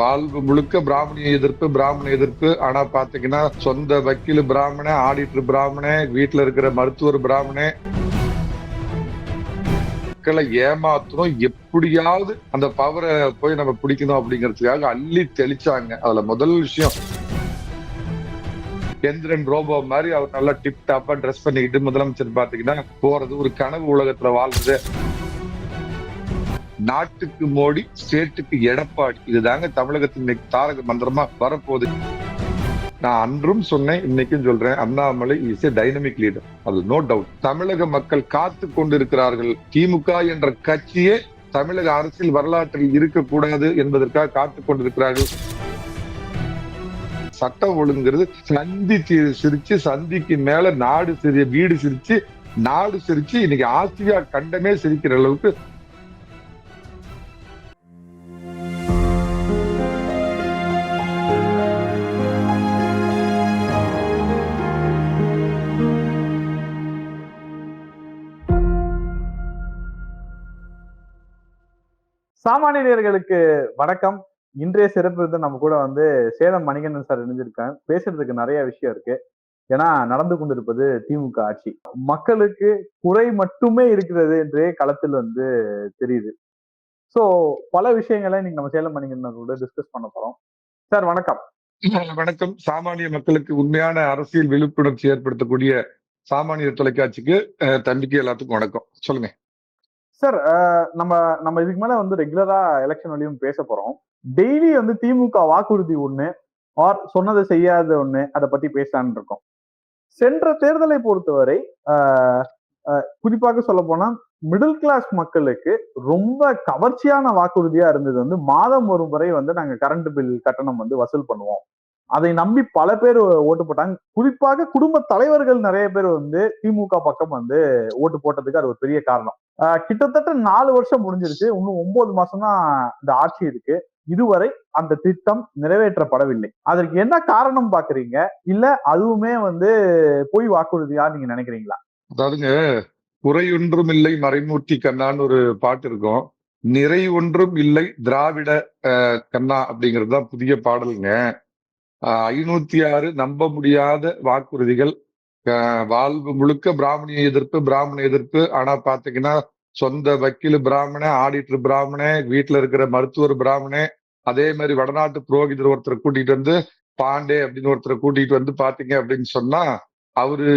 வாழ்வு முழுக்க பிராமணிய எதிர்ப்பு பிராமண எதிர்ப்பு. ஆனா பாத்தீங்கன்னா சொந்த வக்கீல் பிராமண ஆடிட்டர் பிராமண வீட்டுல இருக்கிற மருத்துவர் பிராமண. மக்களை ஏமாத்தணும். எப்படியாவது அந்த பவரை போய் நம்ம பிடிக்கணும் அப்படிங்கிறதுக்காக அள்ளி தெளிச்சாங்க. அதுல முதல் விஷயம் எந்திரன் ரோபோ மாதிரி அவர் நல்லா டிப் டாப்பா ட்ரெஸ் பண்ணிக்கிட்டு முதலமைச்சர் பாத்தீங்கன்னா போறது ஒரு கனவு உலகத்துல வாழ்றது. நாட்டுக்கு மோடி ஸ்டேட்டுக்கு எடப்பாடி. இதுதாங்க தமிழகத்தின் தாரக மந்திரமா வரப்போகுது. நான் அன்றும் சொன்னேன் இன்னைக்கும் சொல்றேன். Annamalai is a dynamic leader அது நோ டவுட் தமிழக மக்கள் காத்து கொண்டிருக்கிறார்கள். திமுக என்ற கட்சியே தமிழக அரசியல் வரலாற்றில் இருக்கக்கூடாது என்பதற்காக காத்து கொண்டிருக்கிறார்கள். சட்டம் ஒழுங்குங்கிறது சந்தி சிரிச்சு சந்திக்கு மேல நாடு சிரி வீடு சிரிச்சு நாடு சிரிச்சு இன்னைக்கு ஆசியா கண்டமே சிரிக்கிற அளவுக்கு சாமானியர்களுக்கு வணக்கம். இன்றைய சிறப்பு நம்ம கூட வந்து சேலம் மணிகண்டன் சார் இணைஞ்சிருக்கேன் பேசுறதுக்கு நிறைய விஷயம் இருக்கு. ஏன்னா நடந்து கொண்டிருப்பது திமுக ஆட்சி. மக்களுக்கு குறை மட்டுமே இருக்கிறது என்றே களத்தில் வந்து தெரியுது. சோ பல விஷயங்களை இன்னைக்கு நம்ம சேலம் மணிகண்டன் கூட டிஸ்கஸ் பண்ண போறோம். சார் வணக்கம். வணக்கம். சாமானிய மக்களுக்கு உண்மையான அரசியல் விழிப்புணர்ச்சி ஏற்படுத்தக்கூடிய சாமானிய தொலைக்காட்சிக்கு தம்பிக்கு எல்லாத்துக்கும் வணக்கம். சொல்லுங்க. சார் நம்ம நம்ம இதுக்கு மேல வந்து ரெகுலரா எலெக்ஷன் வழியும் பேச போறோம். டெய்லி வந்து திமுக வாக்குறுதி ஒண்ணு ஆர் சொன்னதை செய்யாத ஒண்ணு அதை பத்தி பேசலாம்னு இருக்கோம். சென்ற தேர்தலை பொறுத்தவரை குறிப்பாக சொல்ல போனா மிடில் கிளாஸ் மக்களுக்கு ரொம்ப கவர்ச்சியான வாக்குறுதியா இருந்தது வந்து மாதம் ஒரு முறை வந்து நாங்க கரண்ட் பில் கட்டணம் வந்து வசூல் பண்ணுவோம். அதை நம்பி பல பேர் ஓட்டு போட்டாங்க. குறிப்பாக குடும்ப தலைவர்கள் நிறைய பேர் வந்து திமுக பக்கம் வந்து ஓட்டு போட்டதுக்கு அது ஒரு பெரிய காரணம். ஆஹ் கிட்டத்தட்ட நாலு வருஷம் முடிஞ்சிருச்சு. இன்னும் ஒன்பது மாசம் தான் இந்த ஆட்சி இருக்கு. இதுவரை அந்த திட்டம் நிறைவேற்றப்படவில்லை. அதற்கு என்ன காரணம் பாக்குறீங்க? இல்ல அதுவுமே வந்து பொய் வாக்குறுதியா நீங்க நினைக்கிறீங்களா? அதாவதுங்க குறை ஒன்றும் இல்லை. மறைமூர்த்தி கண்ணான்னு ஒரு பாட்டு இருக்கும். நிறை ஒன்றும் இல்லை. திராவிட அஹ், கண்ணா அப்படிங்கிறது தான் புதிய பாடலுங்க. ஐநூத்தி ஆறு நம்ப முடியாத வாக்குறுதிகள். வாழ்வு முழுக்க பிராமணிய எதிர்ப்பு பிராமண எதிர்ப்பு. ஆனா பாத்தீங்கன்னா சொந்த வக்கீல் பிராமண ஆடிட்டர் பிராமண வீட்டுல இருக்கிற மருத்துவர் பிராமணே அதே மாதிரி வடநாட்டு புரோகிதர் ஒருத்தரை கூட்டிட்டு வந்து பாண்டே அப்படின்னு ஒருத்தரை கூட்டிட்டு வந்து பாத்தீங்க அப்படின்னு சொன்னா அவரு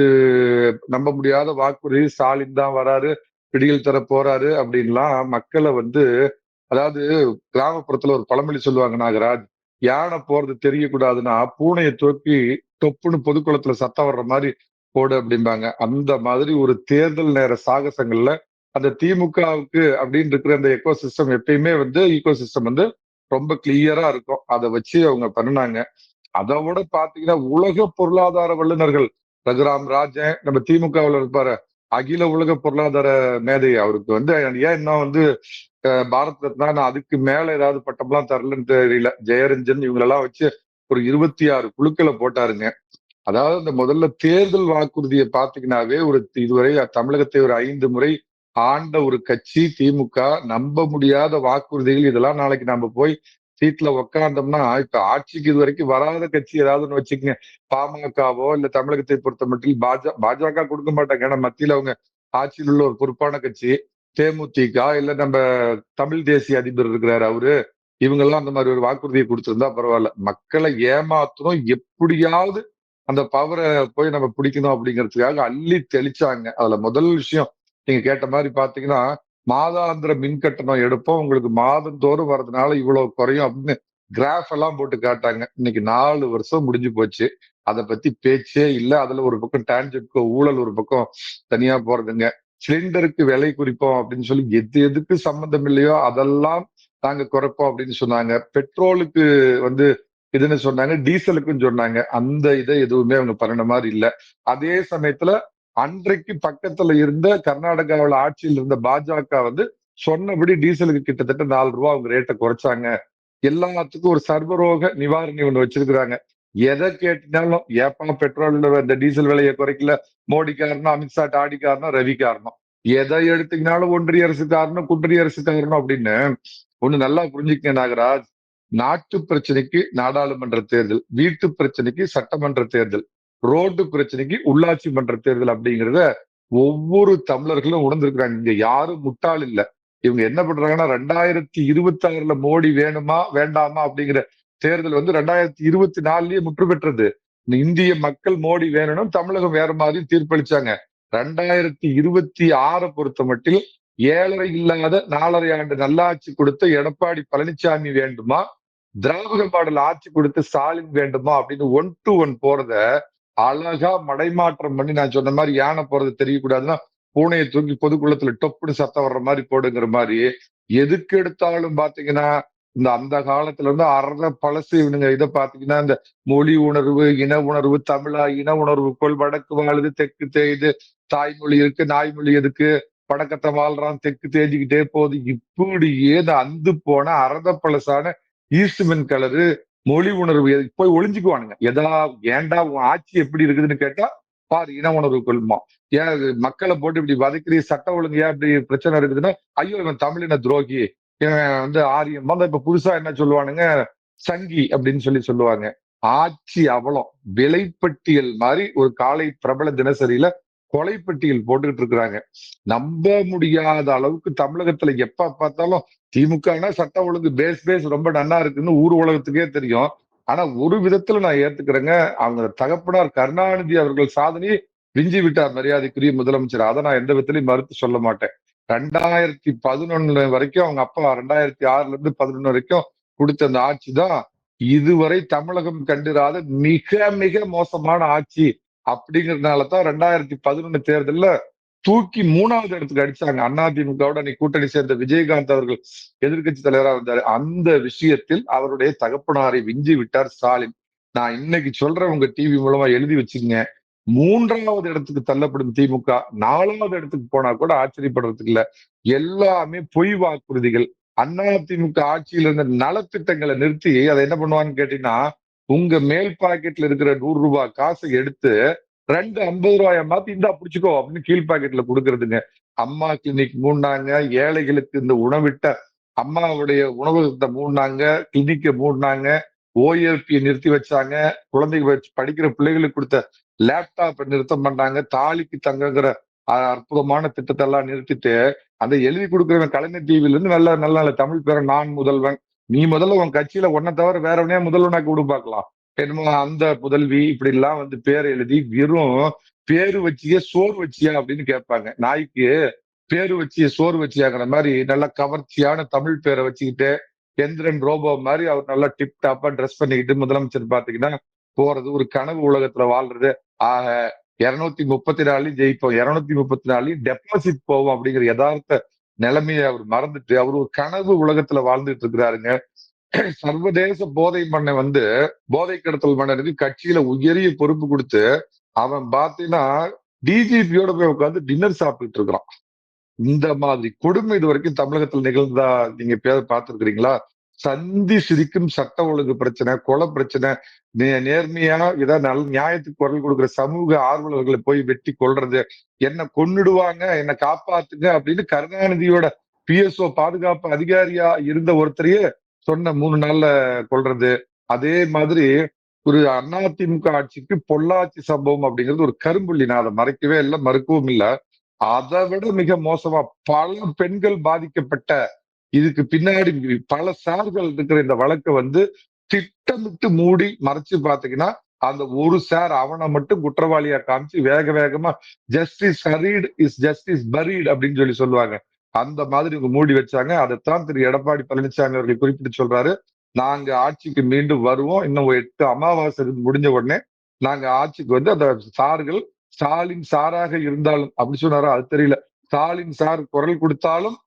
நம்ப முடியாத வாக்குறுதி ஸ்டாலின் தான் வராரு பிடியில் தர போறாரு அப்படின்லாம் மக்களை வந்து அதாவது கிராமப்புறத்துல ஒரு பழமொழி சொல்லுவாங்க நாகராஜ் யானை போறது தெரியக்கூடாதுன்னா பூனையை தூக்கி தொப்புன்னு பொதுக்குளத்துல சத்தம் வர்ற மாதிரி போடு அப்படிம்பாங்க. அந்த மாதிரி ஒரு தேர்தல் நேர சாகசங்கள்ல அந்த திமுகவுக்கு அப்படின்னு இருக்கிற அந்த எக்கோ சிஸ்டம் எப்பயுமே வந்து ஈகோ சிஸ்டம் வந்து ரொம்ப கிளியரா இருக்கும். அதை வச்சு அவங்க பண்ணினாங்க. அதை விட பாத்தீங்கன்னா உலக பொருளாதார வல்லுநர்கள் ரகுராம் ராஜன் நம்ம திமுகவுல இருப்பாரு அகில உலக பொருளாதார மேதை அவருக்கு வந்து ஏன் இன்னும் வந்து பாரத் ரத்னா நான் அதுக்கு மேல ஏதாவது பட்டம்லாம் தரலன்னு தெரியல. ஜெயரஞ்சன் இவங்களெல்லாம் வச்சு ஒரு இருபத்தி ஆறு குழுக்களை போட்டாருங்க. அதாவது இந்த முதல்ல தேர்தல் வாக்குறுதியை பாத்தீங்கன்னாவே ஒரு இதுவரை தமிழகத்தை ஒரு ஐந்து முறை ஆண்ட ஒரு கட்சி திமுக நம்ப முடியாத வாக்குறுதிகள் இதெல்லாம் நாளைக்கு நம்ம போய் சீட்ல உக்காந்தோம்னா இப்ப ஆட்சிக்கு இது வரைக்கும் வராத கட்சி ஏதாவதுன்னு வச்சுக்கோங்க. பாமகவோ இல்ல தமிழகத்தை பொறுத்த மட்டும் பாஜக பாஜக கொடுக்க மாட்டாங்க. ஏன்னா மத்தியில அவங்க ஆட்சியில் உள்ள ஒரு பொறுப்பான கட்சி. தேமுதிக இல்ல நம்ம தமிழ் தேசிய அதிபர் இருக்கிறாரு அவரு இவங்கெல்லாம் அந்த மாதிரி ஒரு வாக்குறுதியை கொடுத்துருந்தா பரவாயில்ல. மக்களை ஏமாத்தணும். எப்படியாவது அந்த பவரை போய் நம்ம பிடிக்கணும் அப்படிங்கிறதுக்காக அள்ளி தெளிச்சாங்க. அதுல முதல் விஷயம் நீங்க கேட்ட மாதிரி பாத்தீங்கன்னா மாதாந்திர மின் கட்டணம் எடுப்போம். உங்களுக்கு மாதந்தோறும் வர்றதுனால இவ்வளவு குறையும் அப்படின்னு கிராஃப் எல்லாம் போட்டு காட்டாங்க. இன்னைக்கு நாலு வருஷம் முடிஞ்சு போச்சு. அதை பத்தி பேச்சே இல்லை. அதுல ஒரு பக்கம் டான்ஜெட்கோ ஊழல் ஒரு பக்கம் தனியா போறதுங்க. சிலிண்டருக்கு விலை குறிப்போம் அப்படின்னு சொல்லி எது எதுக்கு சம்மந்தம் இல்லையோ அதெல்லாம் நாங்க குறைப்போம் அப்படின்னு சொன்னாங்க. பெட்ரோலுக்கு வந்து இதுன்னு சொன்னாங்க டீசலுக்கும் சொன்னாங்க. அந்த இதை எதுவுமே அவங்க பண்ணின மாதிரி இல்லை. அதே சமயத்துல அன்றைக்கு பக்கத்துல இருந்த கர்நாடகாவில் ஆட்சியில் இருந்த பாஜக வந்து சொன்னபடி டீசலுக்கு கிட்டத்தட்ட நாலு ரூபா அவங்க ரேட்டை குறைச்சாங்க. எல்லாத்துக்கும் ஒரு சர்வரோக நிவாரணி ஒன்று வச்சிருக்கிறாங்க. எதை கேட்டினாலும் ஏப்பா பெட்ரோல் இந்த டீசல் விலையை குறைக்கல. மோடி காரணம் அமித்ஷா டாடி காரணம் ரவி காரணம் எதை எடுத்தீங்கனாலும் ஒன்றிய அரசு காரணம் குன்றிய அரசு காரணம் அப்படின்னு ஒண்ணு நல்லா புரிஞ்சுக்கங்க நாகராஜ். நாட்டு பிரச்சனைக்கு நாடாளுமன்ற தேர்தல் வீட்டு பிரச்சனைக்கு சட்டமன்ற தேர்தல் ரோட்டு பிரச்சனைக்கு உள்ளாட்சி மன்ற தேர்தல் அப்படிங்கிறத ஒவ்வொரு தமிழர்களும் உணர்ந்திருக்கிறாங்க. இங்க யாரும் முட்டாள் இல்ல. இவங்க என்ன பண்றாங்கன்னா ரெண்டாயிரத்தி இருபத்தி ஆறுல மோடி வேணுமா வேண்டாமா அப்படிங்கிற தேர்தல் வந்து ரெண்டாயிரத்தி இருபத்தி நாலுலயே முற்று பெற்றது. இந்த இந்திய மக்கள் மோடி வேணும் தமிழகம் வேற மாதிரி தீர்ப்பளிச்சாங்க. ரெண்டாயிரத்தி இருபத்தி ஆறை பொறுத்த மட்டில் ஏழரை இல்லாத நாலரை ஆண்டு நல்லாட்சி கொடுத்த எடப்பாடி பழனிசாமி வேண்டுமா? திராவிட பாடல் ஆட்சி கொடுத்து ஸ்டாலின் வேண்டுமா? அப்படின்னு ஒன் டு ஒன் போறத அழகா மடைமாற்றம் பண்ணி நான் சொன்ன மாதிரி யானை போறது தெரியக்கூடாதுன்னா பூனையை தூக்கி பொதுக்குளத்துல டொப்புன்னு சத்தம் வர்ற மாதிரி போடுங்கிற மாதிரி எதுக்கு எடுத்தாலும் பாத்தீங்கன்னா இந்த அந்த காலத்துல இருந்து அறத பழசு இவனுங்க இதை பாத்தீங்கன்னா இந்த மொழி உணர்வு இன உணர்வு தமிழா இன உணர்வுக்குள் வடக்கு வாழுது தெற்கு தேயுது தாய்மொழி இருக்கு நாய்மொழி இருக்கு வடக்கத்தை வாழ்றான் தெற்கு தேஞ்சிக்கிட்டே போகுது. இப்படியே இந்த அந்து போன அறத பழசான ஈஸ்ட்மென் கலரு மொழி உணர்வு போய் ஒளிஞ்சுக்குவானுங்க. எதா ஏண்டா உன் ஆட்சி எப்படி இருக்குதுன்னு கேட்டா பாரு இன உணர்வு கொள்மா. ஏன் மக்களை போட்டு இப்படி வதக்கிறி சட்ட ஒழுங்கு ஏன் இப்படி பிரச்சனை இருக்குதுன்னா ஐயோ இவன் தமிழின துரோகி. வந்து ஆரியம் வந்து இப்ப புதுசா என்ன சொல்லுவானுங்க? சங்கி அப்படின்னு சொல்லி சொல்லுவாங்க. ஆட்சி அவலம் விலைப்பட்டியல் மாதிரி ஒரு காலை பிரபல தினசரியில கொலைப்பட்டியல் போட்டுக்கிட்டு இருக்கிறாங்க. நம்ப முடியாத அளவுக்கு தமிழகத்துல எப்ப பார்த்தாலும் திமுகனா சட்ட ஒழுங்கு பேஸ் பேஸ் ரொம்ப நன்னா இருக்குன்னு ஊர் உலகத்துக்கே தெரியும். ஆனா ஒரு விதத்துல நான் ஏத்துக்கிறேங்க. அவங்க தகப்பனார் கருணாநிதி அவர்கள் சாதனையை விஞ்சி விட்டார் மரியாதைக்குரிய முதலமைச்சர். அதை நான் எந்த விதத்திலையும் மறுத்து சொல்ல மாட்டேன். ரெண்டாயிரத்தி பதினொன்னு வரைக்கும் அவங்க அப்பா ரெண்டாயிரத்தி ஆறுல இருந்து பதினொன்னு வரைக்கும் கொடுத்த அந்த ஆட்சி தான் இதுவரை தமிழகம் கண்டிராத மிக மிக மோசமான ஆட்சி அப்படிங்கறதுனால தான் ரெண்டாயிரத்தி பதினொன்னு தேர்தல்ல தூக்கி மூணாவது இடத்துக்கு அடிச்சாங்க. அதிமுகவோட நீ கூட்டணி சேர்ந்த விஜயகாந்த் அவர்கள் எதிர்க்கட்சி தலைவரா இருந்தார். அந்த விஷயத்தில் அவருடைய தகப்பனாரை விஞ்சி விட்டார் ஸ்டாலின். நான் இன்னைக்கு சொல்றேன் உங்க டிவி மூலமா எழுதி வச்சுங்க மூன்றாவது இடத்துக்கு தள்ளப்படும் திமுக நாலாவது இடத்துக்கு போனா கூட ஆச்சரியப்படுறதுக்கு இல்ல. எல்லாமே பொய் வாக்குறுதிகள். அண்ணா திமுக ஆட்சியில் இருந்த நலத்திட்டங்களை நிறுத்தி அதை என்ன பண்ணுவான்னு கேட்டீங்கன்னா உங்க மேல் பாக்கெட்ல இருக்கிற நூறு ரூபாய் காசை எடுத்து ரெண்டு ஐம்பது ரூபாய மாத்தி இந்தா பிடிச்சிக்கோ அப்படின்னு கீழ் பாக்கெட்ல கொடுக்கறதுங்க. அம்மா கிளினிக் மூடினாங்க ஏழைகளுக்கு இந்த உணவிட்ட அம்மாவுடைய உணவகத்தை மூடினாங்க கிளினிக்கை மூடினாங்க ஓஎல்பியை நிறுத்தி வச்சாங்க குழந்தைங்க வச்சு படிக்கிற பிள்ளைகளுக்கு கொடுத்த லேப்டாப் நிறுத்தம் பண்ணாங்க தாலிக்கு தங்கங்கிற அற்புதமான திட்டத்தை எல்லாம் நிறுத்திட்டு அந்த எழுதி கொடுக்குறவன் கலைஞர் டிவில இருந்து நல்ல நல்ல நல்ல தமிழ் பேர நான் முதல்வன். நீ முதல்ல உன் கட்சியில ஒன்ன தவிர வேறவனே முதல்வனாக்கி விடு பார்க்கலாம். என்னமோ அந்த புதல்வி இப்படி எல்லாம் வந்து பேர் எழுதி வெறும் பேரு வச்சியே சோறு வச்சியா அப்படின்னு கேட்பாங்க. நாய்க்கு பேரு வச்சிய சோறு வச்சியாங்கிற மாதிரி நல்ல கவர்ச்சியான தமிழ் பேரை வச்சுக்கிட்டு எந்திரன் ரோபோ மாதிரி அவர் நல்லா டிப் டாப்பா ட்ரெஸ் பண்ணிக்கிட்டு முதலமைச்சர் பாத்தீங்கன்னா போறது ஒரு கனவு உலகத்துல வாழ்றது. ஆக இருநூத்தி முப்பத்தி நாலுலையும் ஜெயிப்போம். இருநூத்தி முப்பத்தி நாலுலையும் டெபாசிட் போவோம் அப்படிங்கிற யதார்த்த நிலைமையை அவர் மறந்துட்டு அவர் ஒரு கனவு உலகத்துல வாழ்ந்துட்டு இருக்கிறாருங்க. சர்வதேச போதை மண்ணை வந்து போதை கடத்தல் மன்னனுக்கு கட்சியில உயரிய பொறுப்பு கொடுத்து அவன் பாத்தீங்கன்னா டிஜிபியோட போய் உட்காந்து டின்னர் சாப்பிட்டுட்டு இருக்கிறான். இந்த மாதிரி கொடுமை இது வரைக்கும் தமிழகத்தில் நிகழ்ந்ததா நீங்க பேர் பார்த்திருக்கிறீங்களா? சந்தி சிரிக்கும் சட்ட ஒழுங்கு பிரச்சனை கொலை பிரச்சனை நே- நேர்மையா ஏதாவது நல்ல நியாயத்துக்கு குரல் கொடுக்கிற சமூக ஆர்வலர்களை போய் வெட்டி கொல்றது என்ன கொன்னுடுவாங்க என்ன காப்பாத்துங்க அப்படின்னு கருணாநிதியோட பிஎஸ்ஓ பாதுகாப்பு அதிகாரியா இருந்த ஒருத்தரையே சொன்ன மூணு நாள்ல கொல்றது. அதே மாதிரி ஒரு அதிமுக ஆட்சிக்கு பொள்ளாச்சி சம்பவம் அப்படிங்கிறது ஒரு கரும்புள்ளி. நான் அதை மறைக்கவே இல்லை மறுக்கவும் இல்லை. அதை விட மிக மோசமா பல பெண்கள் பாதிக்கப்பட்ட இதுக்கு பின்னாடி பல சார்கள் இருக்கிற இந்த வழக்கை வந்து திட்டமிட்டு மூடி மறைச்சு பாத்தீங்கன்னா அந்த ஒரு சார் அவனை மட்டும் குற்றவாளியா காமிச்சு வேக வேகமா justice hurried is justice buried அப்படின்னு சொல்லி சொல்லுவாங்க. அந்த மாதிரி இவங்க மூடி வச்சாங்க. அதைத்தான் திரு எடப்பாடி பழனிசாமி அவர்கள் குறிப்பிட்டு சொல்றாரு. நாங்க ஆட்சிக்கு மீண்டும் வருவோம். இன்னும் எட்டு அமாவாசை முடிஞ்ச உடனே நாங்க ஆட்சிக்கு வந்து அந்த சார்கள் ஸ்டாலின் சாராக இருந்தாலும் அப்படி சொன்னாரா? அது தெரியல. ஸ்டாலின் சார் குரல் கொடுத்தாலும்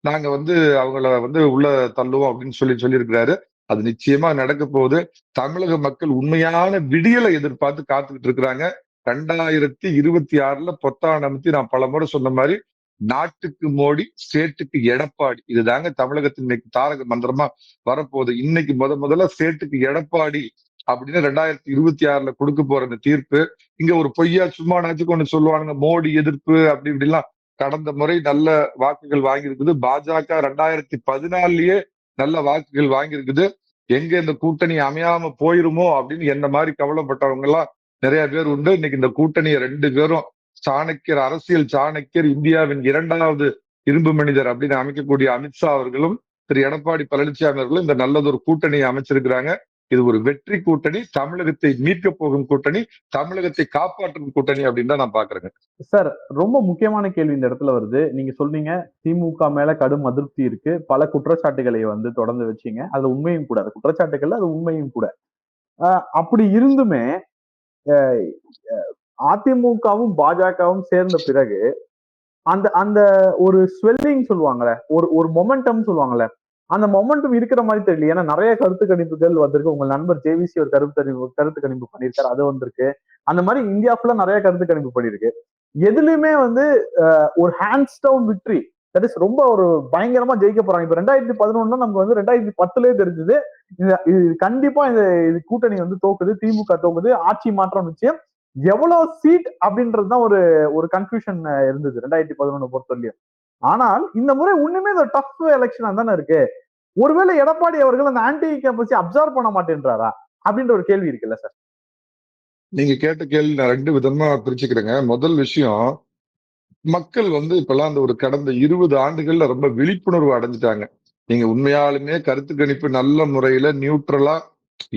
நாங்க வந்து அவங்கள வந்து உள்ள தள்ளுவோம் அப்படின்னு சொல்லி சொல்லியிருக்கிறாரு. அது நிச்சயமா நடக்க போகுது. தமிழக மக்கள் உண்மையான விடியலை எதிர்பார்த்து காத்துக்கிட்டு இருக்கிறாங்க. ரெண்டாயிரத்தி இருபத்தி ஆறுல பொத்தானமத்தி நான் பல முறை சொன்ன மாதிரி நாட்டுக்கு மோடி ஸ்டேட்டுக்கு எடப்பாடி. இதுதாங்க தமிழகத்தின் இன்னைக்கு தாரக மந்திரமா வரப்போகுது. இன்னைக்கு முத முதல்ல ஸ்டேட்டுக்கு எடப்பாடி அப்படின்னு ரெண்டாயிரத்தி இருபத்தி ஆறுல கொடுக்க போற அந்த தீர்ப்பு. இங்க ஒரு பொய்யா சும்மா நாச்சுக்கு ஒண்ணு சொல்லுவானுங்க மோடி எதிர்ப்பு அப்படி இப்படிலாம். கடந்த முறை நல்ல வாக்குகள் வாங்கியிருக்குது. பாஜக ரெண்டாயிரத்தி பதினாலயே நல்ல வாக்குகள் வாங்கியிருக்குது. எங்க இந்த கூட்டணி அமையாம போயிருமோ அப்படின்னு என்ன மாதிரி கவலைப்பட்டவங்க எல்லாம் நிறைய பேர் உண்டு. இன்னைக்கு இந்த கூட்டணியை ரெண்டு பேரும் சாணக்கியர் அரசியல் சாணக்கியர் இந்தியாவின் இரண்டாவது இரும்பு மனிதர் அப்படின்னு அமைக்கக்கூடிய அமித்ஷா அவர்களும் திரு எடப்பாடி பழனிசாமி அவர்களும் இந்த நல்லதொரு கூட்டணியை அமைச்சிருக்கிறாங்க. இது ஒரு வெற்றி கூட்டணி தமிழகத்தை மீட்க போகும் கூட்டணி தமிழகத்தை காப்பாற்றும் கூட்டணி அப்படின்னு தான் நான் பாக்குறேங்க. சார் ரொம்ப முக்கியமான கேள்வி இந்த இடத்துல வருது. நீங்க சொன்னீங்க திமுக மேல கடும் அதிருப்தி இருக்கு. பல குற்றச்சாட்டுகளை வந்து தொடர்ந்து வச்சீங்க. அது உண்மையும் கூட. அது குற்றச்சாட்டுகள் அது உண்மையும் கூட. ஆஹ் அப்படி இருந்துமே அதிமுகவும் பாஜகவும் சேர்ந்த பிறகு அந்த அந்த ஒரு ஸ்வெல்லிங் சொல்லுவாங்கல்ல ஒரு ஒரு மொமெண்டம் சொல்லுவாங்கல்ல அந்த மொமெண்டம் இருக்கிற மாதிரி தெரியல. ஏன்னா நிறைய கருத்து கணிப்புகள் வந்திருக்கு. உங்க நண்பர் ஜேவிசி ஒரு கருத்து கணிப்பு கருத்து கணிப்பு பண்ணியிருக்காரு. அது வந்திருக்கு. அந்த மாதிரி இந்தியா ஃபுல்லா நிறைய கருத்து கணிப்பு பண்ணியிருக்கு. எதுலயுமே வந்து ஒரு hands down victory that is ரொம்ப ஒரு பயங்கரமா ஜெயிக்க போறாங்க. இப்ப ரெண்டாயிரத்தி பதினொன்னு நமக்கு வந்து ரெண்டாயிரத்தி பத்துலயே தெரிஞ்சது. இது கண்டிப்பா இந்த இது கூட்டணி வந்து தோக்குது. திமுக தோக்குது. ஆட்சி மாற்றம் நிச்சயம். எவ்வளவு சீட் அப்படின்றது தான் ஒரு ஒரு கன்ஃபியூஷன் இருந்தது. ரெண்டாயிரத்தி பதினொன்னு பொறுத்தவரையும் ஆனால் இந்த முறை ஒண்ணுமே இந்த டஃப் எலெக்ஷனா தானே இருக்கு? ஒருவேளை எடப்பாடி அவர்கள் அந்த ஆன்டி கேம்பஸை அப்சர்வ் பண்ண மாட்டேன்றாரா? அப்படின்ற ஒரு கேள்வி இருக்குல்ல சார் நீங்க கேட்ட கேள்வி நான் ரெண்டு விதமா பிரிச்சுக்கிறேங்க. முதல் விஷயம் மக்கள் வந்து இப்பெல்லாம் அந்த ஒரு கடந்த இருபது ஆண்டுகள்ல ரொம்ப விழிப்புணர்வு அடைஞ்சிட்டாங்க. நீங்க உண்மையாலுமே கருத்து கணிப்பு நல்ல முறையில நியூட்ரலா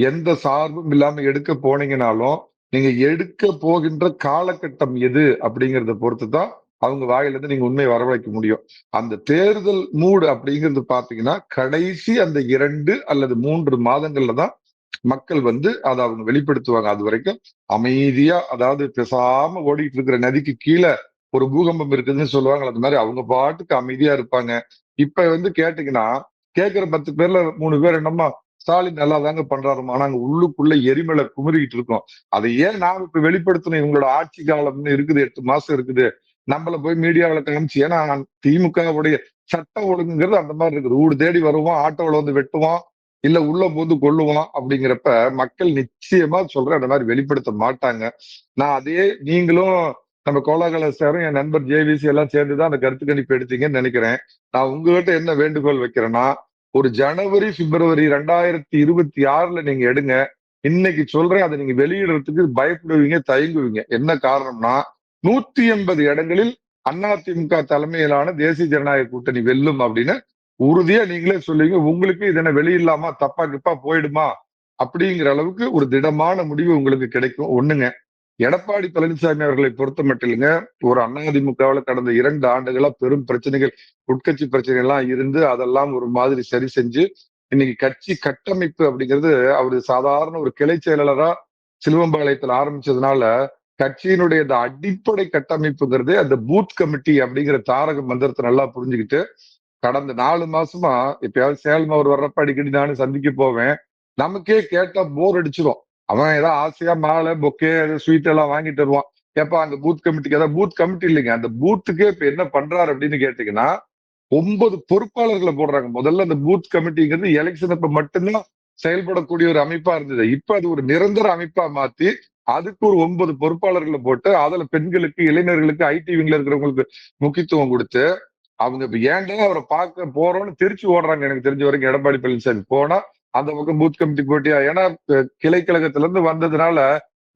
எந்த சார்பும் இல்லாம எடுக்க போனீங்கனாலும் நீங்க எடுக்க போகின்ற காலகட்டம் எது அப்படிங்கறத பொறுத்து தான் அவங்க வாயிலிருந்து நீங்க உண்மை வரவழைக்க முடியும். அந்த தேர்தல் மூடு அப்படிங்கிறது பாத்தீங்கன்னா கடைசி அந்த இரண்டு அல்லது மூன்று மாதங்கள்ல தான் மக்கள் வந்து அதை அவங்க வெளிப்படுத்துவாங்க. அது வரைக்கும் அமைதியா அதாவது பேசாம ஓடிட்டு இருக்கிற நதிக்கு கீழே ஒரு பூகம்பம் இருக்குதுன்னு சொல்லுவாங்க. அது மாதிரி அவங்க பாட்டுக்கு அமைதியா இருப்பாங்க. இப்ப வந்து கேட்டீங்கன்னா கேட்கிற பத்து பேர்ல மூணு பேர் என்னமா ஸ்டாலின் நல்லா தாங்க பண்றாருமா நாங்க உள்ளுக்குள்ள எரிமலை குமுறிக்கிட்டு இருக்கோம். அதை ஏன் நாம இப்ப வெளிப்படுத்தணும்? இவங்களோட ஆட்சி காலம்னு இருக்குது எட்டு மாசம் இருக்குது. நம்மள போய் மீடியாவில் காமிச்சு. ஏன்னா திமுகவுடைய சட்டம் ஒழுங்குங்கிறது அந்த மாதிரி இருக்குது. ஊடு தேடி வருவோம் ஆட்டோவில் வந்து வெட்டுவோம் இல்ல உள்ள போது கொள்ளுவோம் அப்படிங்கிறப்ப மக்கள் நிச்சயமா சொல்றேன் அந்த மாதிரி வெளிப்படுத்த மாட்டாங்க. நான் அதே நீங்களும் நம்ம கோலாகல சாரும் என் நண்பர் ஜேவிசி எல்லாம் சேர்ந்துதான் அந்த கருத்து கணிப்பு எடுத்தீங்கன்னு நினைக்கிறேன். நான் உங்ககிட்ட என்ன வேண்டுகோள் வைக்கிறேன்னா ஒரு ஜனவரி பிப்ரவரி ரெண்டாயிரத்தி இருபத்தி ஆறுல நீங்க எடுங்க. இன்னைக்கு சொல்றேன் அதை நீங்க வெளியிடுறதுக்கு பயப்படுவீங்க தயங்குவீங்க. என்ன காரணம்னா நூத்தி எண்பது இடங்களில் அதிமுக தலைமையிலான தேசிய ஜனநாயக கூட்டணி வெல்லும் அப்படின்னு உறுதியா நீங்களே சொல்லுவீங்க. உங்களுக்கு இதனை வெளியில்லாமா தப்பா கிப்பா போயிடுமா அப்படிங்கிற அளவுக்கு ஒரு திடமான முடிவு உங்களுக்கு கிடைக்கும். ஒண்ணுங்க எடப்பாடி பழனிசாமி அவர்களை பொறுத்த மட்டிலுங்க ஒரு அதிமுகவில் கடந்த இரண்டு ஆண்டுகளா பெரும் பிரச்சனைகள் உட்கட்சி பிரச்சனை எல்லாம் இருந்து அதெல்லாம் ஒரு மாதிரி சரி செஞ்சு இன்னைக்கு கட்சி கட்டமைப்பு அப்படிங்கிறது அவரு சாதாரண ஒரு கிளை செயலாளரா சிலுவம்பாளையத்தில் ஆரம்பிச்சதுனால கட்சியினுடைய அந்த அடிப்படை கட்டமைப்புங்கிறது அந்த பூத் கமிட்டி அப்படிங்கிற தாரக மந்திரத்தை நல்லா புரிஞ்சுக்கிட்டு கடந்த நாலு மாசமா எப்பயாவது சேலம் அவர் வர்றப்ப அடிக்கடி நானும் சந்திக்க போவேன். நமக்கே கேட்டா போர் அடிச்சிடும் அவன் ஏதாவது ஆசையா மாலை பொக்கே ஸ்வீட் எல்லாம் வாங்கிட்டு வருவான். ஏப்பா அந்த பூத் கமிட்டிக்கு ஏதாவது பூத் கமிட்டி இல்லைங்க. அந்த பூத்துக்கே இப்ப என்ன பண்றாரு அப்படின்னு கேட்டீங்கன்னா ஒன்பது பொறுப்பாளர்களை போடுறாங்க. முதல்ல அந்த பூத் கமிட்டிங்கிறது எலெக்ஷன் அப்ப மட்டும்தான் செயல்படக்கூடிய ஒரு அமைப்பா இருந்தது. இப்ப அது ஒரு நிரந்தர அமைப்பா மாத்தி அதுக்கு ஒரு ஒன்பது பொறுப்பாளர்களை போட்டு அதுல பெண்களுக்கு இளைஞர்களுக்கு ஐடி விங்ல இருக்கிறவங்களுக்கு முக்கியத்துவம் கொடுத்து அவங்க இப்ப ஏன்டா அவரை பார்க்க போறோம்னு திருச்சி ஓடுறாங்க எனக்கு தெரிஞ்ச வரைக்கும் எடப்பாடி பழனிசாமி. போனா அந்த பக்கம் பூத் கமிட்டி போட்டியா? ஏன்னா கிளை கழகத்துல இருந்து வந்ததுனால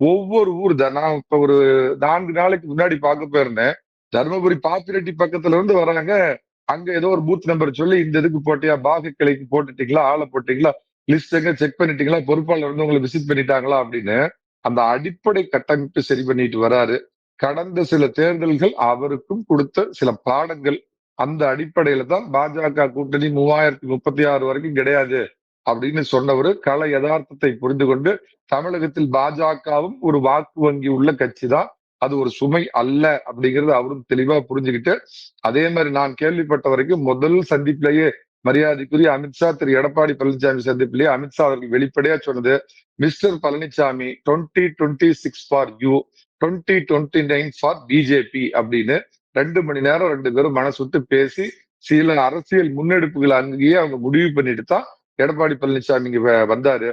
ஒவ்வொரு ஊர் தான் நான் இப்ப ஒரு நான்கு நாளைக்கு முன்னாடி பார்க்க போயிருந்தேன். தருமபுரி பாப்பிரெட்டி பக்கத்துல இருந்து வராங்க. அங்க ஏதோ ஒரு பூத் நம்பர் சொல்லி இந்த இதுக்கு போட்டியா? பாகு கிளைக்கு போட்டுட்டீங்களா? ஆளை போட்டீங்களா? லிஸ்ட் எங்க செக் பண்ணிட்டீங்களா? பொறுப்பாளர் வந்து உங்களை விசிட் பண்ணிட்டாங்களா? அப்படின்னு அந்த அடிப்படை கட்டமைப்பு சரி பண்ணிட்டு வராரு. கடந்த சில தேர்தல்கள் அவருக்கும் கொடுத்த சில பாடங்கள் அந்த அடிப்படையில தான் பாஜக கூட்டணி மூவாயிரத்தி முப்பத்தி ஆறு வரைக்கும் கிடையாது அப்படின்னு சொன்னவர் கள யதார்த்தத்தை புரிந்து கொண்டு தமிழகத்தில் பாஜகவும் ஒரு வாக்கு வங்கி உள்ள கட்சி தான். அது ஒரு சுமை அல்ல அப்படிங்கறது அவரும் தெளிவா புரிஞ்சுக்கிட்டு அதே மாதிரி நான் கேள்விப்பட்ட வரைக்கும் முதல் சந்திப்பிலேயே மரியாதைக்குரிய அமித்ஷா திரு எடப்பாடி பழனிசாமி சந்திப்பிலேயே அமித்ஷா அவர்கள் வெளிப்படையா சொன்னது mister Palaniswami twenty twenty six for you twenty twenty nine for BJP அப்படின்னு ரெண்டு மணி நேரம் ரெண்டு பேரும் மனசு விட்டு பேசி சில அரசியல் முன்னெடுப்புகளை அங்கேயே அவங்க முடிவு பண்ணிட்டு தான் எடப்பாடி பழனிசாமி இங்க வந்தாரு.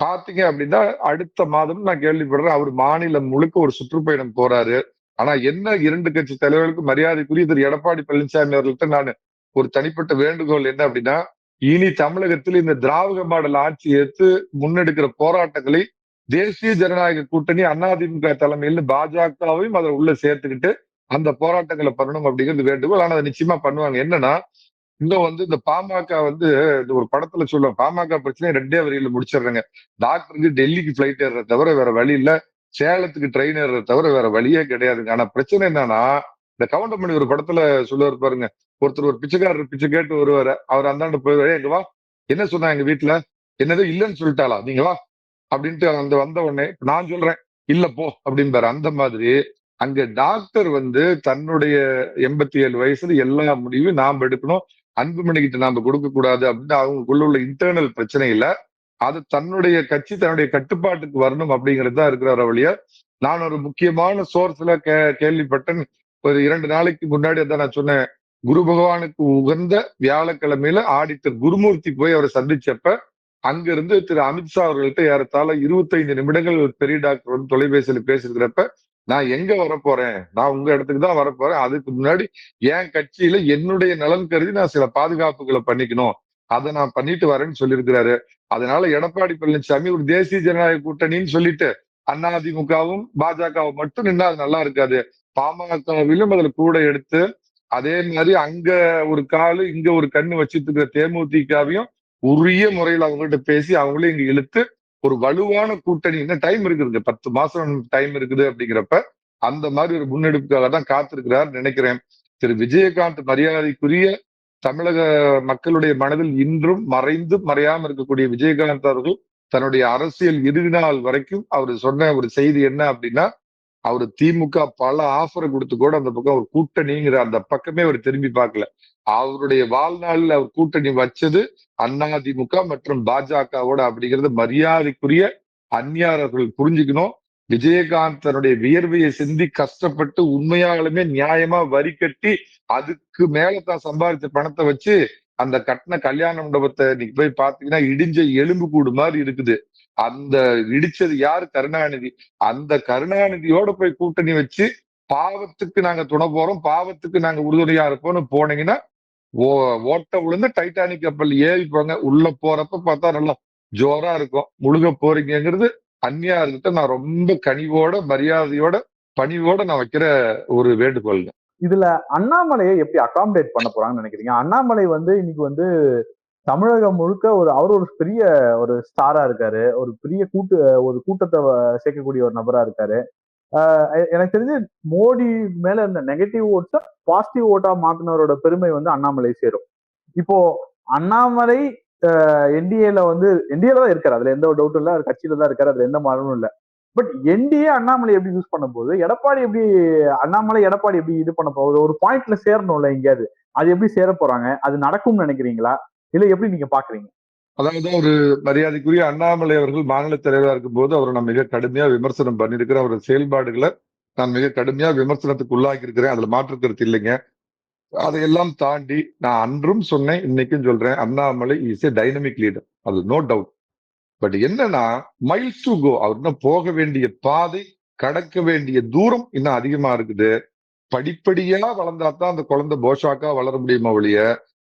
பாத்தீங்க அப்படின்னா அடுத்த மாதம் நான் கேள்விப்படுறேன். அவர் மாநிலம் முழுக்க ஒரு சுற்றுப்பயணம் போறாரு. ஆனா என்ன இரண்டு கட்சி தலைவர்களுக்கு மரியாதைக்குரிய திரு எடப்பாடி பழனிசாமி அவர்கள்ட்ட நான் ஒரு தனிப்பட்ட வேண்டுகோள் என்ன அப்படின்னா இனி தமிழகத்தில் இந்த திராவிட மாடல் ஆட்சி ஏற்று முன்னெடுக்கிற போராட்டங்களை தேசிய ஜனநாயக கூட்டணி அதிமுக தலைமையில் பாஜகவையும் அதை உள்ள சேர்த்துக்கிட்டு அந்த போராட்டங்களை பண்ணணும் அப்படிங்கிறது வேண்டுகோள். ஆனா அதை நிச்சயமா பண்ணுவாங்க. என்னன்னா இன்னும் வந்து இந்த பாமக வந்து இந்த ஒரு படத்துல சொல்லுவாங்க. பாமக பிரச்சனை ரெண்டே வரியில முடிச்சிடுறாங்க. டாக்டருக்கு டெல்லிக்கு பிளைட் ஏறுறத தவிர வேற வழி இல்ல. சேலத்துக்கு ட்ரெயின் ஏறுறத தவிர வேற வழியே கிடையாதுங்க. ஆனா பிரச்சனை என்னன்னா இந்த கவுண்டமணி ஒரு படத்துல சொல்லுவார் பாருங்க ஒருத்தர் ஒரு பிச்சைக்காரர் பிச்சை கேட்டு வருவாரு. அவர் அந்தாண்ட போய் எங்க வா. என்ன சொன்னா எங்க வீட்டுல என்னது இல்லைன்னு சொல்லிட்டாளா? நீங்க வா. அப்படின்ட்டு அந்த வந்த உடனே நான் சொல்றேன். இல்ல போ. அப்படின்பாரு அந்த மாதிரி அங்க டாக்டர் வந்து தன்னுடைய எண்பத்தி ஏழு வயசுல எல்லா முடிவும் நாம் எடுக்கணும். அன்புமணி கிட்ட நாம கொடுக்க கூடாது அப்படின்னு அவங்களுக்குள்ள உள்ள இன்டர்னல் பிரச்சனை இல்ல அது தன்னுடைய கட்சி தன்னுடைய கட்டுப்பாட்டுக்கு வரணும் அப்படிங்கிறது தான் இருக்கிற வழிய நான் ஒரு முக்கியமான சோர்ஸ்ல கே கேள்விப்பட்டேன் ஒரு இரண்டு நாளைக்கு முன்னாடி அதான் நான் சொன்னேன். குரு பகவானுக்கு உகந்த வியாழக்கிழமையில ஆடிட்டர் குருமூர்த்தி போய் அவரை சந்திச்சப்ப அங்கிருந்து திரு அமித்ஷா அவர்கள்ட்ட ஏறத்தாழ இருபத்தைந்து நிமிடங்கள் ஒரு பெரிய டாக்டர் வந்து தொலைபேசியில பேசிருக்கிறப்ப நான் எங்க வரப்போறேன்? நான் உங்க இடத்துக்கு தான் வரப்போறேன். அதுக்கு முன்னாடி என் கட்சியில என்னுடைய நலன் கருதி நான் சில பாதுகாப்புகளை பண்ணிக்கணும். அதை நான் பண்ணிட்டு வரேன்னு சொல்லியிருக்கிறாரு. அதனால எடப்பாடி பழனிசாமி ஒரு தேசிய ஜனநாயக கூட்டணின்னு சொல்லிட்டு அதிமுகவும் பாஜகவும் மட்டும் நின்னா அது நல்லா இருக்காது. பாமகவிலும் அதுல கூட எடுத்து அதே மாதிரி அங்க ஒரு காலு இங்க ஒரு கண்ணு வச்சுட்டு இருக்கிற தேமுதிகவையும் உரிய முறையில் அவங்கள்ட்ட பேசி அவங்களையும் இங்க இழுத்து ஒரு வலுவான கூட்டணி. இன்னும் டைம் இருக்குதுங்க. பத்து மாசம் டைம் இருக்குது அப்படிங்கிறப்ப அந்த மாதிரி ஒரு முன்னெடுப்புக்காக தான் காத்திருக்கிறார் நினைக்கிறேன். திரு. விஜயகாந்த் மரியாதைக்குரிய தமிழக மக்களுடைய மனதில் இன்றும் மறைந்து மறையாம இருக்கக்கூடிய விஜயகாந்த் அவர்கள் தன்னுடைய அரசியல் இறுதி நாள் வரைக்கும் அவர் சொன்ன ஒரு செய்தி என்ன அப்படின்னா அவர் திமுக பல ஆஃபர் கொடுத்து கூட அந்த பக்கம் அவர் கூட்டணிங்கிற அந்த பக்கமே அவர் திரும்பி பார்க்கல. அவருடைய வாழ்நாளில் அவர் கூட்டணி வச்சது அதிமுக மற்றும் பாஜகவோட அப்படிங்கிறது மரியாதைக்குரிய அந்நியாரர்கள் புரிஞ்சுக்கணும். விஜயகாந்த் தன்னுடைய வியர்வையை சிந்தி கஷ்டப்பட்டு உண்மையாலுமே நியாயமா வரி கட்டி அதுக்கு மேல தான் சம்பாதிச்ச பணத்தை வச்சு அந்த கட்டின கல்யாண மண்டபத்தை இன்னைக்கு போய் பாத்தீங்கன்னா இடிஞ்ச எலும்பு கூடு மாதிரி இருக்குது. அந்த இடிச்சது யாரு? கருணாநிதி. அந்த கருணாநிதியோட போய் கூட்டணி வச்சு பாவத்துக்கு நாங்க துணை போறோம் பாவத்துக்கு நாங்க உறுதுணையா இருப்போம்னு போனீங்கன்னா ஓ ஓட்ட விழுந்து டைட்டானிக் கப்பல் ஏறி போங்க. உள்ள போறப்ப பார்த்தா நல்லா ஜோரா இருக்கும். முழுக போறீங்கிறது அந்நியார்கிட்ட நான் ரொம்ப கனிவோட மரியாதையோட பணிவோட நான் வைக்கிற ஒரு வேண்டுகோள்ங்க. இதுல அண்ணாமலையை எப்படி அகாமடேட் பண்ண போறாங்கன்னு நினைக்கிறீங்க? அண்ணாமலை வந்து இன்னைக்கு வந்து தமிழகம் முழுக்க ஒரு அவர் ஒரு பெரிய ஒரு ஸ்டாரா இருக்காரு. ஒரு பெரிய கூட்டு ஒரு கூட்டத்தை சேர்க்கக்கூடிய ஒரு நபரா இருக்காரு. எனக்கு தெரிஞ்சு மோடி மேல இருந்த நெகட்டிவ் ஓட்ஸ பாசிட்டிவ் ஓட்டா மாத்தினவரோட பெருமை வந்து அண்ணாமலை சேரும். இப்போ அண்ணாமலை என்டிஏல வந்து என்டிஏல தான் இருக்காரு. அதுல எந்த ஒரு டவுட்டும் இல்ல. அவர் கட்சியில தான் இருக்காரு. அதுல எந்த மாறமும் இல்ல. பட் என்டிஏ அண்ணாமலை எப்படி யூஸ் பண்ணும் போகுது எடப்பாடி எப்படி அண்ணாமலை எடப்பாடி எப்படி இது பண்ண போகுது? ஒரு பாயிண்ட்ல சேரணும்ல எங்கேயாவது. அது எப்படி சேர போறாங்க அது நடக்கும்னு நினைக்கிறீங்களா? இல்ல எப்படி நீங்க பாக்குறீங்க? அதாவது ஒரு மரியாதைக்குரிய அண்ணாமலை அவர்கள் மாநில தலைவராக இருக்கும் போது அவரை நான் மிக கடுமையா விமர்சனம் பண்ணியிருக்கிறேன். அவரது செயல்பாடுகளை நான் மிக கடுமையா விமர்சனத்துக்கு உள்ளாக்கி இருக்கிறேன் அதுல மாற்று கருத்து இல்லைங்க. அதையெல்லாம் தாண்டி நான் அன்றும் சொன்னேன் இன்னைக்கும் சொல்றேன். Annamalai is a dynamic leader அது நோ டவுட் பட் என்னன்னா மைல்ஸ் டு கோ அவர் இன்னும் போக வேண்டிய பாதை கடக்க வேண்டிய தூரம் இன்னும் அதிகமா இருக்குது. படிப்படியா வளர்ந்தா தான் அந்த குழந்தை போஷாக்கா வளர முடியுமா ஒழிய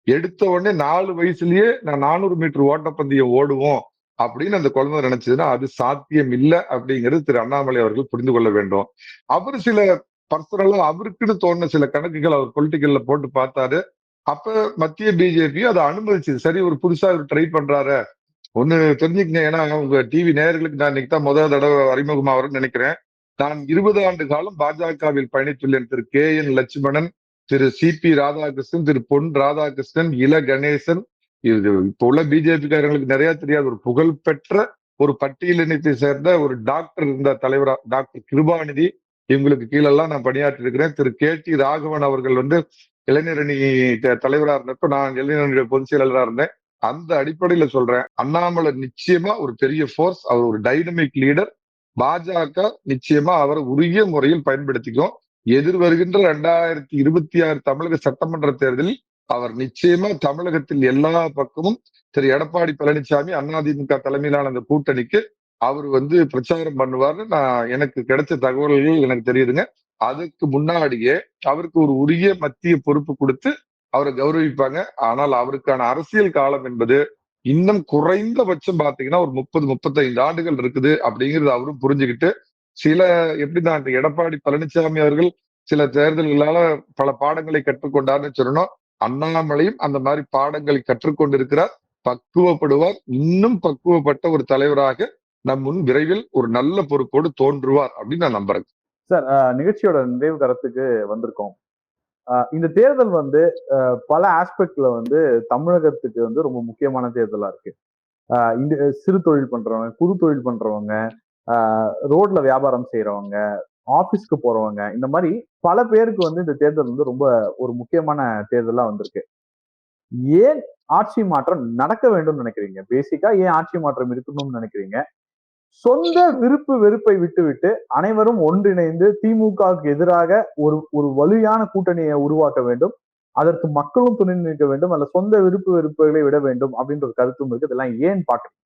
எடுத்த உடனே நாலு வயசுலயே நான் நானூறு மீட்டர் ஓட்டப்பந்தயம் ஓடுவோம் அப்படின்னு அந்த குழந்தை நினைச்சதுன்னா அது சாத்தியம் இல்லை அப்படிங்கிறது திரு அண்ணாமலை அவர்கள் புரிந்து கொள்ள வேண்டும். அவர் சில பர்சனலா அவருக்குன்னு தோணுன சில கணக்குகள் அவர் பொலிட்டிக்கல்ல போட்டு பார்த்தாரு. அப்ப மத்திய பிஜேபியும் அதை அனுமதிச்சது. சரி ஒரு புதுசா அவர் ட்ரை பண்றாரு. ஒண்ணு தெரிஞ்சுக்கங்க. ஏன்னா உங்க டிவி நேயர்களுக்கு நான் இன்னைக்கு தான் முதல் தடவை அறிமுகமாகிறேன்னு நினைக்கிறேன். நான் இருபது ஆண்டு காலம் பாஜகவில் பயணித்துள்ளேன். Thiru K N Lakshmanan Thiru C P Radhakrishnan Thiru Pon Radhakrishnan இள கணேசன் இது இப்ப உள்ள பிஜேபிக்காரங்களுக்கு நிறைய தெரியாது. ஒரு புகழ்பெற்ற ஒரு பட்டியலினத்தை சேர்ந்த ஒரு டாக்டர் இருந்த தலைவரா டாக்டர் கிருபாநிதி. இவங்களுக்கு கீழெல்லாம் நான் பணியாற்றி இருக்கிறேன். திரு கே டி ராகவன் அவர்கள் வந்து இளைஞரணி தலைவரா இருந்தப்ப நான் இளைஞரணியுடைய பொதுச் செயலாளராக இருந்தேன். அந்த அடிப்படையில சொல்றேன். அண்ணாமலை நிச்சயமா ஒரு பெரிய ஃபோர்ஸ் அவர் ஒரு டைனமிக் லீடர் பாஜக நிச்சயமா அவரை உரிய முறையில் பயன்படுத்திக்கும். எதிர் வருகின்ற இரண்டாயிரத்தி இருபத்தி ஆறு தமிழக சட்டமன்ற தேர்தலில் அவர் நிச்சயமா தமிழகத்தில் எல்லா பக்கமும் திரு எடப்பாடி பழனிசாமி அதிமுக தலைமையிலான அந்த கூட்டணிக்கு அவர் வந்து பிரச்சாரம் பண்ணுவார்னு நான் எனக்கு கிடைச்ச தகவல்கள் எனக்கு தெரியுதுங்க. அதுக்கு முன்னாடியே அவருக்கு ஒரு உரிய மத்திய பொறுப்பு கொடுத்து அவரை கௌரவிப்பாங்க. ஆனால் அவருக்கான அரசியல் காலம் என்பது இன்னும் குறைந்தபட்சம் பாத்தீங்கன்னா ஒரு முப்பது முப்பத்தைந்து ஆண்டுகள் இருக்குது அப்படிங்கறது அவரும் புரிஞ்சுக்கிட்டு சில எப்படிதான் இந்த எடப்பாடி பழனிசாமி அவர்கள் சில தேர்தல்களால பல பாடங்களை கற்றுக்கொண்டார்னு சொல்லணும். அண்ணாமலையும் அந்த மாதிரி பாடங்களை கற்றுக்கொண்டிருக்கிறார். பக்குவப்படுவார். இன்னும் பக்குவப்பட்ட ஒரு தலைவராக நம் முன் விரைவில் ஒரு நல்ல பொறுப்போடு தோன்றுவார் அப்படின்னு நான் நம்புறேன். சார் நிகழ்ச்சியோட நிறைவு கருத்துக்கு வந்திருக்கோம். ஆஹ் இந்த தேர்தல் வந்து பல ஆஸ்பெக்ட்ல வந்து தமிழகத்துக்கு வந்து ரொம்ப முக்கியமான தேர்தலா இருக்கு. ஆஹ் இந்த சிறு தொழில் பண்றவங்க குறு தொழில் பண்றவங்க ரோட்ல வியாபாரம் செய்யறவங்க ஆபீஸ்க்கு போறவங்க இந்த மாதிரி பல பேருக்கு வந்து இந்த தேர்தல் வந்து ரொம்ப ஒரு முக்கியமான தேர்தலா வந்திருக்கு. ஏன் ஆட்சி மாற்றம் நடக்க வேண்டும் நினைக்கிறீங்க? பேசிக்கா ஏன் ஆட்சி மாற்றம் இருக்கணும்னு நினைக்கிறீங்க? சொந்த விருப்பு வெறுப்பை விட்டுவிட்டு அனைவரும் ஒன்றிணைந்து திமுகவுக்கு எதிராக ஒரு ஒரு வலுவான கூட்டணியை உருவாக்க வேண்டும். அதற்கு மக்களும் துணை நிற்க வேண்டும். அல்ல சொந்த விருப்பு வெறுப்புகளை விட வேண்டும் அப்படின்ற ஒரு கருத்தும் இருக்கு. இதெல்லாம் ஏன் பாக்குறீங்க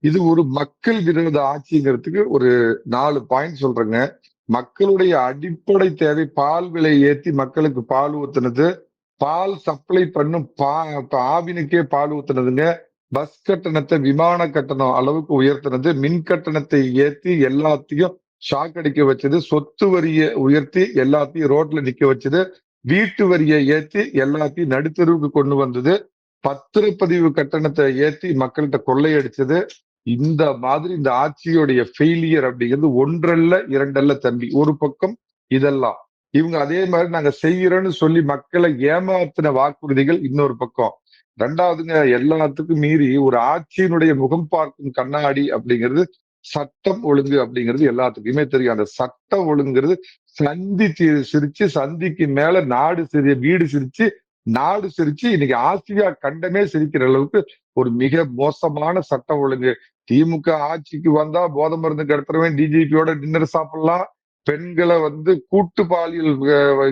இது ஒரு மக்கள் விரோத ஆட்சிங்கிறதுக்கு ஒரு நாலு பாயிண்ட் சொல்றேங்க. மக்களுடைய அடிப்படை தேவை பால் விலை ஏத்தி மக்களுக்கு பால் ஊத்துனது. பால் சப்ளை பண்ணும் பா ஆவினுக்கே பால் ஊத்துனதுங்க. பஸ் கட்டணத்தை விமான கட்டணம் அளவுக்கு உயர்த்தினது. மின் கட்டணத்தை ஏத்தி எல்லாத்தையும் ஷாக் அடிக்க வச்சது. சொத்து வரியை உயர்த்தி எல்லாத்தையும் ரோட்ல நிக்க வச்சது. வீட்டு வரியை ஏத்தி எல்லாத்தையும் நடுத்தருவுக்கு கொண்டு வந்தது. பத்திரப்பதிவு கட்டணத்தை ஏத்தி மக்கள்கிட்ட கொள்ளையடிச்சது. இந்த மாதிரி இந்த ஆட்சியுடைய ஃபெயிலியர் அப்படிங்கிறது ஒன்றல்ல இரண்டல்ல தம்பி. ஒரு பக்கம் இதெல்லாம். இவங்க அதே மாதிரி நாங்க செய்யறோம்னு சொல்லி மக்களை ஏமாத்தின வாக்குறுதிகள் இன்னொரு பக்கம். ரெண்டாவதுங்க எல்லாத்துக்கும் மீறி ஒரு ஆட்சியினுடைய முகம் பார்க்கும் கண்ணாடி அப்படிங்கிறது சட்டம் ஒழுங்கு அப்படிங்கிறது எல்லாத்துக்குமே தெரியும். அந்த சட்டம் ஒழுங்குறது சந்தி சிரிச்சு சந்திக்கு மேல நாடு சிறிய வீடு சிரிச்சு நாடு சிரிச்சு இன்னைக்கு ஆசியா கண்டமே சிரிக்கிற அளவுக்கு ஒரு மிக மோசமான சட்டம் ஒழுங்கு. திமுக ஆட்சிக்கு வந்தா போதை மருந்து கடத்துறவன் டிஜிபியோட டின்னர் சாப்பிடலாம். பெண்களை வந்து கூட்டு பாலியல்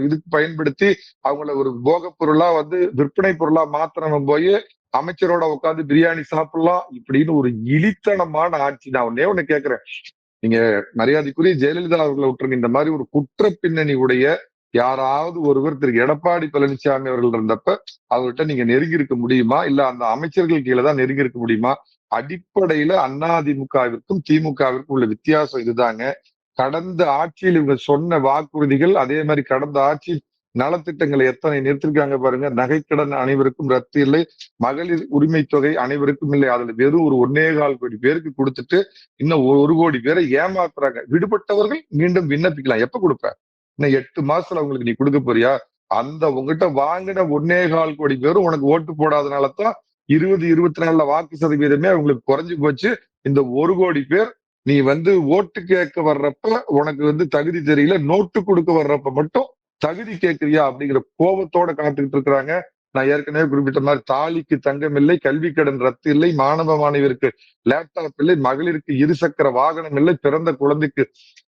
இதுக்கு பயன்படுத்தி அவங்கள ஒரு போக பொருளா வந்து விற்பனை பொருளா மாத்திரம் போய் அமைச்சரோட உட்காந்து பிரியாணி சாப்பிடலாம் இப்படின்னு ஒரு இழித்தனமான ஆட்சி. நான் ஒன்னே ஒண்ணு கேக்குறேன். நீங்க மரியாதைக்குரிய ஜெயலலிதா அவர்களை விட்டுருங்க. இந்த மாதிரி ஒரு குற்ற பின்னணி உடைய யாராவது ஒருவர் திரு. எடப்பாடி பழனிசாமி அவர்கள் இருந்தப்ப அவர்கிட்ட நீங்க நெருங்கி இருக்க முடியுமா? இல்ல அந்த அமைச்சர்கள் கீழே தான் நெருங்கி இருக்க முடியுமா? அடிப்படையில அதிமுகவிற்கும் திமுகவிற்கும் உள்ள வித்தியாசம் இதுதாங்க. கடந்த ஆட்சியில் இவங்க சொன்ன வாக்குறுதிகள் அதே மாதிரி கடந்த ஆட்சி நலத்திட்டங்களை எத்தனை நிறுத்திருக்காங்க பாருங்க. நகைக்கடன் அனைவருக்கும் ரத்து இல்லை. மகளிர் உரிமை தொகை அனைவருக்கும் இல்லை. அதுல வெறும் ஒரு ஒன்னே கால் கோடி பேருக்கு கொடுத்துட்டு இன்னும் ஒரு கோடி பேரை ஏமாத்துறாங்க. விடுபட்டவர்கள் மீண்டும் விண்ணப்பிக்கலாம். எப்ப கொடுப்ப? இன்னும் எட்டு மாசத்துல அவங்களுக்கு நீ கொடுக்க போறியா? அந்த உங்ககிட்ட வாங்கின ஒன்னே கால் கோடி பேரும் உனக்கு ஓட்டு போடாதனால தான் இருபது இருபத்தி நாலுல வாக்கு சதவீதமே அவங்களுக்கு குறைஞ்சு போச்சு. இந்த ஒரு கோடி பேர் நீ வந்து ஓட்டு கேட்க வர்றப்ப உனக்கு வந்து தகுதி தெரியல நோட்டு கொடுக்க வர்றப்ப மட்டும் தகுதி கேட்கறியா அப்படிங்கிற கோபத்தோட காத்துக்கிட்டு இருக்கிறாங்க. நான் ஏற்கனவே குறிப்பிட்ட மாதிரி தாலிக்கு தங்கம் இல்லை கல்வி கடன் ரத்து இல்லை மாணவ மாணவியருக்கு லேப்டாப் இல்லை மகளிருக்கு இருசக்கர வாகனம் இல்லை பிறந்த குழந்தைக்கு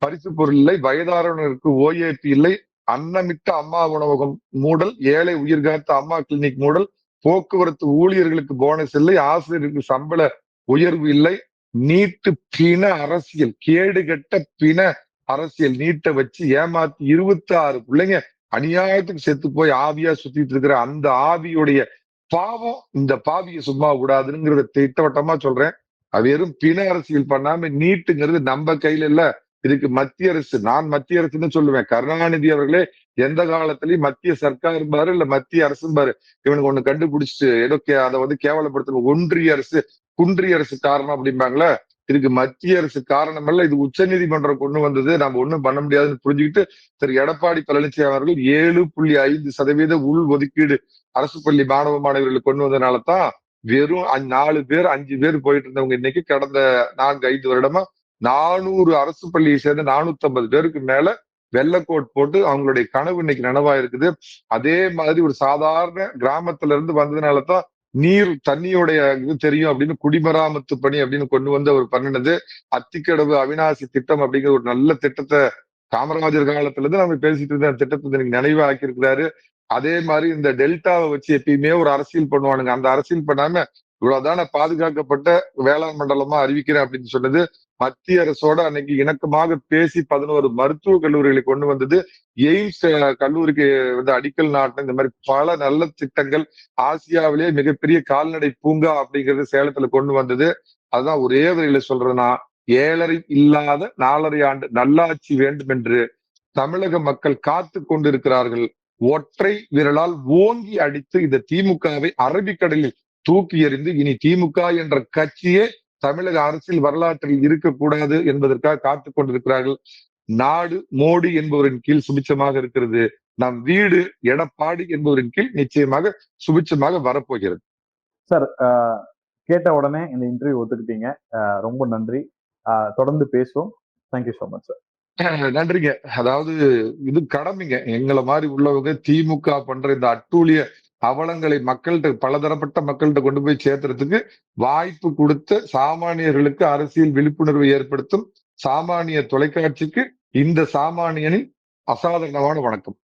பரிசு பொருள் இல்லை வயதானவருக்கு ஓஏபி இல்லை அன்னமிட்ட அம்மா உணவகம் மூடல் ஏழை உயிர்காத்த அம்மா கிளினிக் மூடல் போக்குவரத்து ஊழியர்களுக்கு போனஸ் இல்லை ஆசிரியருக்கு சம்பள உயர்வு இல்லை. நீட்டு பிண அரசியல் கேடு கெட்ட பிண அரசியல் நீட்டை வச்சு ஏமாத்தி இருபத்தி ஆறு பிள்ளைங்க அநியாயத்துக்கு செத்து போய் ஆவியா சுத்திட்டு இருக்கிற அந்த ஆவியுடைய பாவம் இந்த பாவியை சும்மா விடாதுங்கிறத திட்டவட்டமா சொல்றேன். வெறும் பிண அரசியல் பண்ணாம நீட்டுங்கிறது நம்ம கையில இல்ல. இதுக்கு மத்திய அரசு நான் மத்திய அரசுன்னு சொல்லுவேன். கருணாநிதி அவர்களே எந்த காலத்திலயும் மத்திய சர்க்கார் பாரு இல்ல மத்திய அரசும் பாரு. இவனுக்கு ஒண்ணு கண்டுபிடிச்சிட்டு ஏதோ அதை வந்து கேவலப்படுத்தணும் ஒன்றிய அரசு குன்றிய அரசு காரணம் அப்படிம்பாங்களே? இதுக்கு மத்திய அரசு காரணம் அல்ல இது உச்ச நீதிமன்றம் கொண்டு வந்தது. நம்ம ஒண்ணும் பண்ண முடியாதுன்னு புரிஞ்சுக்கிட்டு திரு எடப்பாடி பழனிசாமி அவர்கள் ஏழு புள்ளி ஐந்து சதவீத உள் ஒதுக்கீடு அரசு பள்ளி மாணவ மாணவர்களுக்கு கொண்டு வந்ததுனால தான் வெறும் நாலு பேர் அஞ்சு பேர் போயிட்டு இருந்தவங்க இன்னைக்கு கடந்த நான்கு ஐந்து வருடமா நானூறு அரசு பள்ளியை சேர்ந்த நானூத்தி ஐம்பது பேருக்கு மேல வெள்ளக்கோட் போட்டு அவங்களுடைய கனவு இன்னைக்கு நனவா இருக்குது. அதே மாதிரி ஒரு சாதாரண கிராமத்துல இருந்து வந்ததுனால தான் நீர் தண்ணியோடைய இது தெரியும் அப்படின்னு குடிமராமத்து பணி அப்படின்னு கொண்டு வந்து அவர் பண்ணினது. அத்திக்கடவு அவினாசி திட்டம் அப்படிங்கிற ஒரு நல்ல திட்டத்தை காமராஜர் காலத்துல இருந்து நம்ம பேசிட்டு இருந்த திட்டத்தை எனக்கு நினைவாக்கி இருக்கிறாரு அதே மாதிரி இந்த டெல்டாவை வச்சு எப்பயுமே ஒரு அரசியல் பண்ணுவானுங்க. அந்த அரசியல் பண்ணாம இவ்வளவுதான பாதுகாக்கப்பட்ட வேளாண் மண்டலமா அறிவிக்கிறேன் அப்படின்னு சொன்னது மத்திய அரசோட அன்னைக்கு இணக்கமாக பேசி பதினோரு மருத்துவ கல்லூரிகளை கொண்டு வந்தது. எய்ம்ஸ் கல்லூரிக்கு வந்து அடிக்கல் நாட்டின இந்த மாதிரி பல நல்ல திட்டங்கள் ஆசியாவிலேயே மிகப்பெரிய கால்நடை பூங்கா அப்படிங்கிறது சேலத்துல கொண்டு வந்தது. அதான் ஒரே வரையில சொல்றேன்னா ஏழரை இல்லாத நாலரை ஆண்டு நல்லாட்சி வேண்டும் என்று தமிழக மக்கள் காத்து கொண்டிருக்கிறார்கள். ஒற்றை விரலால் ஓங்கி அடித்து இந்த திமுகவை அரபிக்கடலில் தூக்கி எறிந்து இனி திமுக என்ற கட்சியே தமிழக அரசியல் வரலாற்றில் இருக்கக்கூடாது என்பதற்காக காத்து கொண்டிருக்கிறார்கள். நாடு மோடி என்பவரின் கீழ் சுபிச்சமாக இருக்கிறது. நம் வீடு எடப்பாடி என்பவரின் கீழ் நிச்சயமாக சுபிச்சமாக வரப்போகிறது. சார் கேட்ட உடனே இந்த இன்டர்வியூ ஒத்துக்கிட்டீங்க. ரொம்ப நன்றி. தொடர்ந்து பேசுவோம். தேங்க்யூ ஸோ மச் சார் நன்றிங்க. அதாவது இது கடமைங்க. எங்களை மாதிரி உள்ளவங்க திமுக பண்ற இந்த அட்டூழிய அவலங்களை மக்கள்கிட்ட பலதரப்பட்ட மக்கள்கிட்ட கொண்டு போய் சேர்த்துறதுக்கு வாய்ப்பு கொடுத்த சாமானியர்களுக்கு அரசியல் விழிப்புணர்வு ஏற்படுத்தும் சாமானிய தொலைக்காட்சிக்கு இந்த சாமானியனின் அசாதாரணமான வணக்கம்.